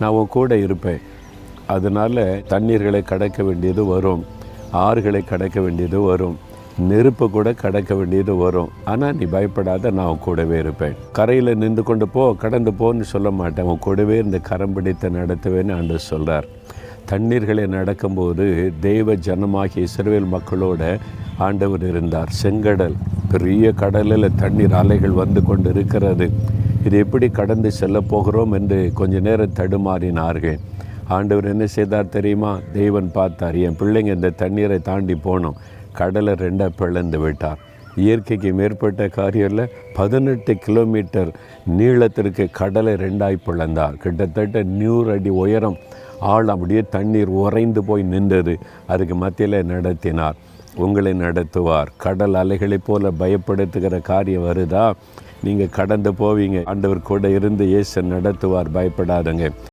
நான் உன் கூட இருப்பேன். அதனால் தண்ணீர்களை கடக்க வேண்டியது வரும். ஆறுகளை கடக்க வேண்டியது வரும். நெருப்பு கூட கடக்க வேண்டியது வரும். ஆனால் நீ பயப்படாத நான் உன் கூடவே இருப்பேன். கரையில் நின்று கொண்டு போ கடந்து போன்னு சொல்ல மாட்டேன். உன் கூடவே இந்த கரம் பிடித்த நடத்துவேன்னு ஆண்டு சொல்கிறார் தண்ணீர்களை நடக்கும்போது தெய்வ ஜனமாகிய இஸ்ரேல் மக்களோட ஆண்டவர் இருந்தார். செங்கடல் பெரிய கடலில் தண்ணீர் அலைகள் வந்து கொண்டு இருக்கிறது இது எப்படி கடந்து செல்ல போகிறோம் என்று கொஞ்ச நேரம் தடுமாறினார்கள். ஆண்டவர் என்ன செய்தார் தெரியுமா? தெய்வன் பார்த்தார் என் பிள்ளைங்க இந்த தண்ணீரை தாண்டி போனோம். கடலை ரெண்டாக பிளந்து விட்டார். இயற்கைக்கு மேற்பட்ட காரியத்தில் பதினெட்டு கிலோமீட்டர் நீளத்திற்கு கடலை ரெண்டாய் பிளந்தார். கிட்டத்தட்ட நூறு அடி உயரம். ஆள் அப்படியே தண்ணீர் உறைந்து போய் நின்றது. அதுக்கு மத்தியில் நடத்தினார். உங்களை நடத்துவார். கடல் அலைகளைப் போல பயப்படுத்துகிற காரியம் வருதா? நீங்கள் கடந்து போவீங்க. ஆண்டவர் கூட இருந்து இயேசு நடத்துவார். பயப்படாதங்க.